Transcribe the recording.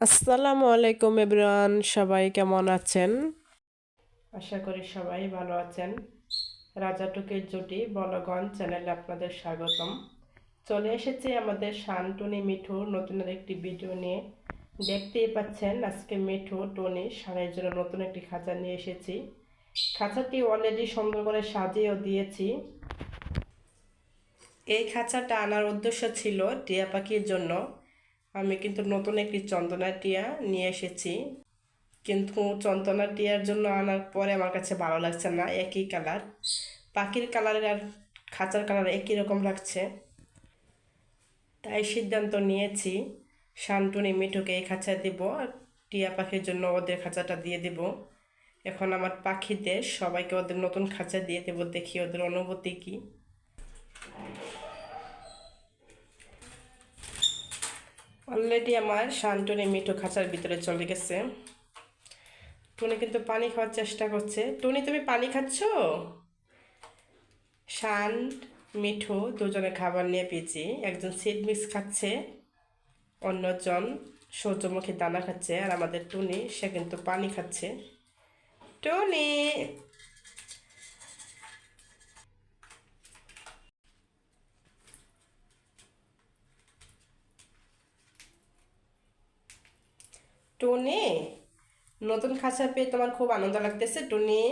আসসালামু আলাইকুম এভরিওয়ান সবাই কেমন আছেন? আশা করি সবাই ভালো আছেন। রাজা টুকির জুটি বলগঞ্জ চ্যানেলে আপনাদের স্বাগতম। চলে এসেছি আমাদের শানটুনি মিঠু নতুন একটি ভিডিও নিয়ে। দেখতেই পাচ্ছেন আজকে মিঠু, টনি সারের জন্য নতুন একটি খাঁচা নিয়ে এসেছি। খাঁচাটি অলরেডি সুন্দর করে সাজিয়েও দিয়েছি। এই খাঁচাটা আনার উদ্দেশ্য ছিল টিয়া পাখির জন্য। আমি কিন্তু নতুন একটি চন্দনা টিয়া নিয়ে এসেছি। কিন্তু চন্দনা টিয়ার জন্য আনার পরে আমার কাছে ভালো লাগছে না, একই কালার। পাখির কালারের আর খাঁচার কালার একই রকম লাগছে। তাই সিদ্ধান্ত নিয়েছি, শান্তনি মিঠুকে এই খাঁচা দিব, আর টিয়া পাখির জন্য ওদের খাঁচাটা দিয়ে দেব। এখন আমার পাখিদের সবাইকে ওদের নতুন খাঁচা দিয়ে দেবো, দেখি ওদের অনুভূতি কী। অলরেডি আমার শান্তনি মিঠু খাঁচার ভিতরে চলে গেছে। টুনি কিন্তু পানি খাওয়ার চেষ্টা করছে। টুনি, তুমি পানি খাচ্ছ? শান মিঠু দুজনে খাবার নিয়ে পেয়েছি একজন সিড মিক্স খাচ্ছে, অন্যজন সূর্যমুখী দানা খাচ্ছে, আর আমাদের টুনি, সে কিন্তু পানি খাচ্ছে। টুনি! টুনি নতুন খাঁচা পেয়ে তোমার খুব আনন্দ লাগতেছে টুনি।